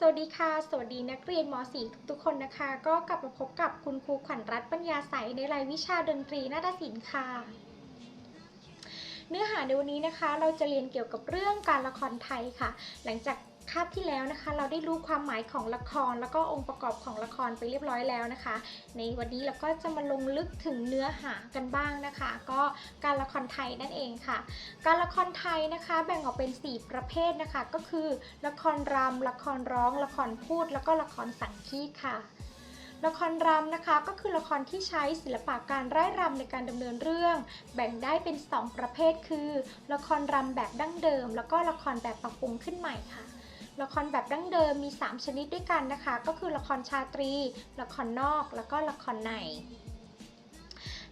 สวัสดีค่ะ สวัสดีนักเรียนม .4 ทุกคนนะคะ ก็กลับมาพบกับคุณครูขวัญรัตน์ปัญญาใสในรายวิชาดนตรีนาฏศิลป์ค่ะ เนื้อหาในวันนี้นะคะ เราจะเรียนเกี่ยวกับเรื่องการละครไทยค่ะ หลังจาก คาบที่แล้วนะคะ เราได้รู้ความหมายของละครแล้วก็องค์ประกอบของละครไปเรียบร้อยแล้วนะคะ ในวันนี้เราก็จะมาลงลึกถึงเนื้อหากันบ้างนะคะ ก็การละครไทยนั่นเองค่ะ การละครไทยนะคะ แบ่งออกเป็น 4 ประเภทนะคะ ก็คือ ละครรำละครร้อง ละครพูด แล้วก็ละครสังคีตค่ะละครรำนะคะก็คือละครที่ใช้ศิลปะการร่ายรำในการดำเนินเรื่อง แบ่งได้เป็น 2 ประเภทคือ ละครรำแบบดั้งเดิม แล้วก็ละครแบบปรับปรุงขึ้นใหม่ค่ะ ละครแบบดั้งเดิมมี 3 ชนิดด้วยกันนะคะ ก็คือละครชาตรี ละครนอก แล้วก็ละครใน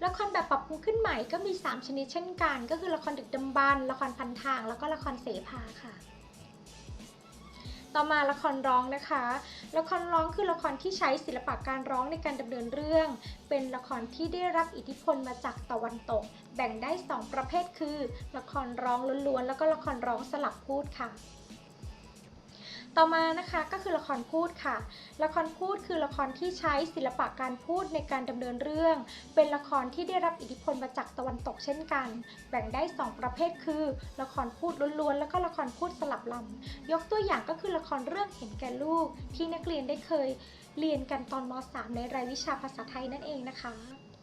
ละครแบบปรับปรุงขึ้นใหม่ก็มี 3 ชนิดเช่นกัน ก็คือละครดึกดำบรรละครพันทาง แล้วก็ละครเสภาค่ะ ต่อมาละครร้องนะคะ ละครร้องคือละครที่ใช้ศิลปะการร้องในการดำเนินเรื่อง เป็นละครที่ได้รับอิทธิพลมาจากตะวันตก แบ่งได้ 2 ประเภทคือ ละครร้องล้วนๆแล้วก็ละครร้องสลับพูดค่ะ ต่อมานะคะก็คือละครพูดค่ะ ละครพูดคือละครที่ใช้ศิลปะการพูดในการดำเนินเรื่อง เป็นละครที่ได้รับอิทธิพลมาจากตะวันตกเช่นกัน แบ่งได้ 2 ประเภทคือ ละครพูดล้วนๆ แล้วก็ละครพูดสลับลำยกตัวอย่างก็คือละครเรื่องเห็นแก่ลูก ที่นักเรียนได้เคยเรียนกันตอนม .3 ในรายวิชาภาษาไทยนั่นเองนะคะ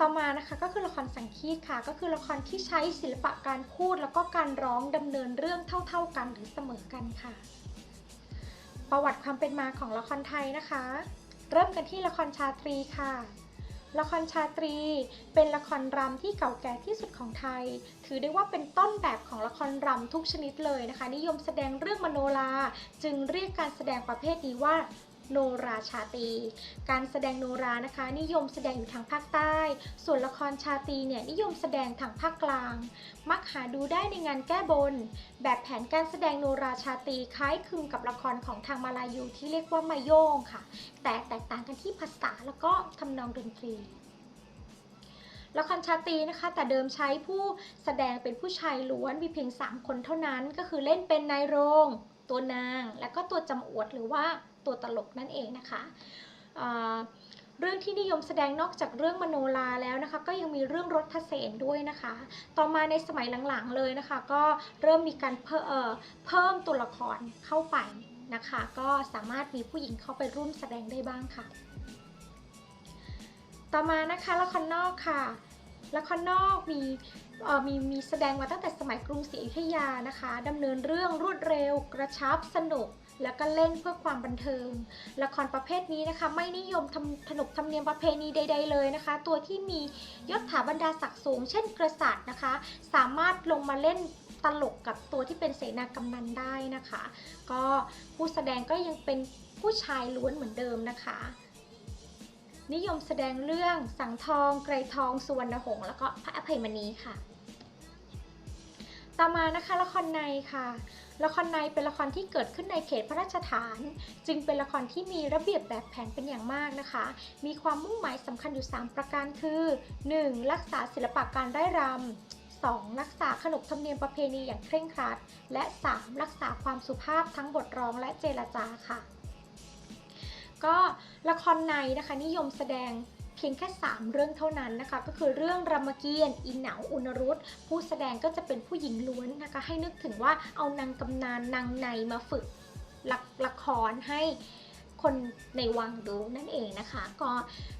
ต่อมานะคะก็คือละครสังคีตค่ะ ก็คือละครที่ใช้ศิลปะการพูดแล้วก็การร้องดำเนินเรื่องเท่า ๆกันหรือเสมอกันค่ะ ประวัติความเป็นมาของละครไทยนะคะ เริ่มกันที่ละครชาตรีค่ะ ละครชาตรี เป็นละครรำที่เก่าแก่ที่สุดของไทย ถือได้ว่าเป็นต้นแบบของละครรำทุกชนิดเลยนะคะ นิยมแสดงเรื่องมโนราจึงเรียกการแสดงประเภทนี้ว่า โนราชาตี การแสดงโนรานะคะ นิยมแสดงอยู่ทางภาคใต้ ส่วนละครชาตีเนี่ยนิยมแสดงทางภาคกลาง มักหาดูได้ในงานแก้บน แบบแผนการแสดงโนราชาตีคล้ายคลึงกับละครของทางมาลายูที่เรียกว่ามาโยงค่ะ แต่แตกต่างกันที่ภาษาแล้วก็ทำนองดนตรีละครชาตีนะคะ แต่เดิมใช้ผู้แสดงเป็นผู้ชายล้วนมีเพียง 3 คนเท่านั้น ก็คือเล่นเป็นนายโรง ตัวนาง และก็ตัวจำอวดหรือว่า ตัวตลกนั่นเองนะคะเรื่องที่นิยมแสดงนอกจากเรื่องมโนราแล้วนะคะ ก็ยังมีเรื่องรถเสนด้วยนะคะ ต่อมาในสมัยหลังๆเลยนะคะ ก็เริ่มมีการเพิ่มเเพิ่มตัวละครเข้าไปนะคะ ก็สามารถมีผู้หญิงเข้าไปร่วมแสดงได้บ้างค่ะ ต่อมานะคะละครนอกค่ะละครนอกมีมีมีแสดงมาตั้งแต่สมัยกรุงศรีอยุธยานะคะดำเนินเรื่องรวดเร็ว กระชับสนุก แล้วก็เล่นเพื่อความบันเทิง ละครประเภทนี้นะคะ ไม่นิยมทำขนบธรรมเนียมประเพณีใด ๆ เลยนะคะ ตัวที่มียศถาบรรดาศักดิ์สูง เช่นกษัตริย์นะคะ สามารถลงมาเล่นตลกกับตัวที่เป็นเสนากำนันได้นะคะ ก็ผู้แสดงก็ยังเป็นผู้ชายล้วนเหมือนเดิมนะคะ นิยมแสดงเรื่องสังทอง ไกรทองสุวรรณหงษ์แล้วก็พระอภัยมณีค่ะ ต่อมานะคะละครในค่ะ ละครในเป็นละครที่เกิดขึ้นในเขตพระราชฐาน จึงเป็นละครที่มีระเบียบแบบแผนเป็นอย่างมากนะคะ มีความมุ่งหมายสำคัญอยู่ 3 ประการคือ 1. รักษาศิลปะการได้รำ 2. รักษาขนบธรรมเนียมประเพณีอย่างเคร่งครัด และ 3. รักษาความสุภาพทั้งบทร้องและเจรจาค่ะ ก็ละครในนะคะนิยมแสดง เพียงแค่ 3 เรื่องเท่านั้นนะคะ ก็คือเรื่องรามเกียรติ์อินเหนาอุณรุตผู้แสดงก็จะเป็นผู้หญิงล้วนนะคะ ให้นึกถึงว่าเอานางกำนานนางในมาฝึกละละครให้คนในวังดูนั่นเองนะคะ ก็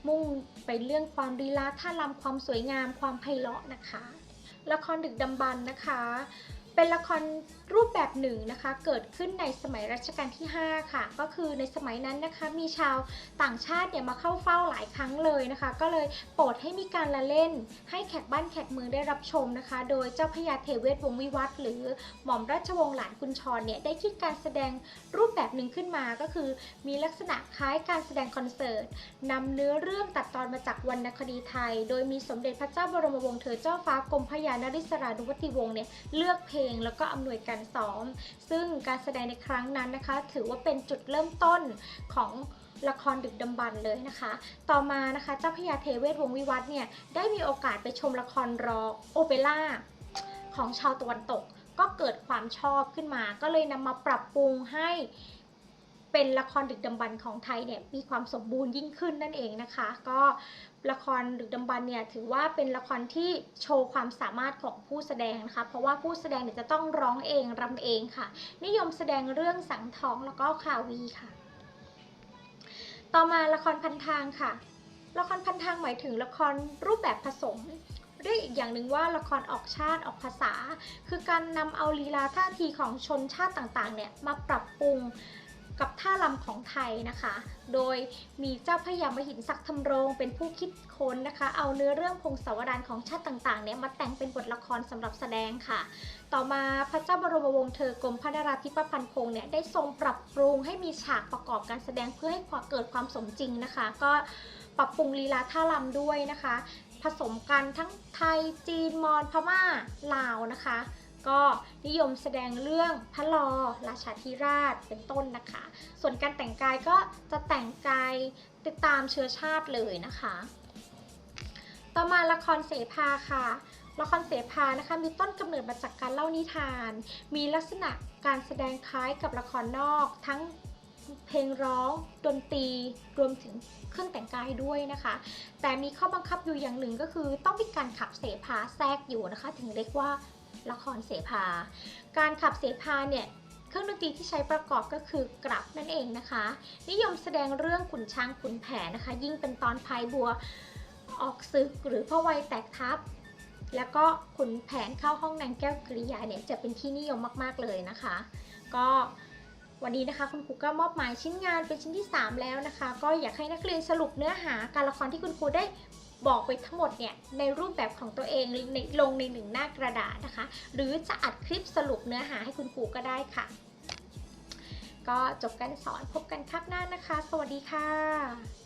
มุ่งไปเรื่องความลีลาท่ารำความสวยงามความไพเราะนะคะ ละครดึกดำบรรนะคะ เป็นละคร รูปแบบหนึ่งนะคะเกิดขึ้นในสมัยรัชกาลที่ 5 ค่ะ ก็คือในสมัยนั้นนะคะมีชาวต่างชาติเนี่ยมาเข้าเฝ้าหลายครั้งเลยนะคะ ก็เลยโปรดให้มีการละเล่น ให้แขกบ้านแขกเมืองได้รับชมนะคะ โดยเจ้าพระยาเทเวศวงศ์วิวัฒน์หรือหม่อมราชวงศ์หลานกุญชรเนี่ยได้คิดการแสดงรูปแบบหนึ่งขึ้นมาก็คือ มีลักษณะคล้ายการแสดงคอนเสิร์ตนำเนื้อเรื่องตัดตอนมาจากวรรณคดีไทย โดยมีสมเด็จพระเจ้าบรมวงศ์เธอเจ้าฟ้ากรมพระยานริศรานุวัติวงศ์เนี่ยเลือกเพลงแล้วก็อำนวยการซ้อม ซึ่งการแสดงในครั้งนั้นนะคะ ถือว่าเป็นจุดเริ่มต้นของละครดึกดำบรรเลยนะคะ ต่อมานะคะเจ้าพระยาเทเวศวงวิวัฒน์เนี่ยได้มีโอกาสไปชมละครรอโอเปร่าของชาวตะวันตก ก็เกิดความชอบขึ้นมา ก็เลยนำมาปรับปรุงให้เป็นละครดึกดำบรรของไทยเนี่ยมีความสมบูรณ์ยิ่งขึ้นนั่นเองนะคะ ก็ ละครดึกดำบรรพ์เนี่ยถือว่าเป็นละครที่โชว์ความสามารถของผู้แสดงนะคะ เพราะว่าผู้แสดงเนี่ยจะต้องร้องเองรำเองค่ะ นิยมแสดงเรื่องสังทองแล้วก็ข่าววีค่ะ ต่อมาละครพันทางค่ะ ละครพันทางหมายถึงละครรูปแบบผสมเรียกอีกอย่างหนึ่งว่าละครออกชาติออกภาษา คือการนำเอาลีลาท่าทีของชนชาติต่างๆเนี่ยมาปรับปรุง กับท่ารำของไทยนะคะ โดยมีเจ้าพระยามหินศักดิ์ธรรมรงเป็นผู้คิดค้นนะคะ เอาเนื้อเรื่องพงศาวดารของชาติต่างๆเนี่ยมาแต่งเป็นบทละครสำหรับแสดงค่ะ ต่อมาพระเจ้าบรมวงศ์เธอกรมพระนราธิปพันธ์พงศ์เนี่ยได้ทรงปรับปรุงให้มีฉากประกอบการแสดงเพื่อให้เกิดความสมจริงนะคะ ก็ปรับปรุงลีลาท่ารำด้วยนะคะ ผสมกันทั้งไทยจีนมอญพม่าลาวนะคะ ก็นิยมแสดงเรื่องพระลอราชาธิราชเป็นต้นนะคะ ส่วนการแต่งกายก็จะแต่งกายติดตามเชื้อชาติเลยนะคะ ต่อมาละครเสภาค่ะละครเสภานะคะมีต้นกำเนิดมาจากการเล่านิทาน มีลักษณะการแสดงคล้ายกับละครนอก ทั้งเพลงร้องดนตรีรวมถึงเครื่องแต่งกายด้วยนะคะ แต่มีข้อบังคับอยู่อย่างหนึ่งก็คือต้องมีการขับเสภาแทรกอยู่นะคะ ถึงเรียกว่า ละครเสภา การขับเสภาเนี่ยเครื่องดนตรีที่ใช้ประกอบก็คือกลับนั่นเองนะคะ นิยมแสดงเรื่องขุนช้างขุนแผนนะคะ ยิ่งเป็นตอนพายบัวออกศึกหรือพระวัยแตกทัพแล้วก็ขุนแผนเข้าห้องนางแก้วกริยาเนี่ยจะเป็นที่นิยมมาก ๆ เลยนะคะ ก็วันนี้นะคะคุณครูก็มอบหมายชิ้นงานเป็นชิ้นที่ 3 แล้วนะคะ ก็อยากให้นักเรียนสรุปเนื้อหาการละครที่คุณครูได้ บอกไปทั้งหมดเนี่ยในรูปแบบของตัวเองลงในหนึ่งหน้ากระดาษนะคะ หรือจะอัดคลิปสรุปเนื้อหาให้คุณครูก็ได้ค่ะ ก็จบการสอนพบกันครั้งหน้านะคะ สวัสดีค่ะ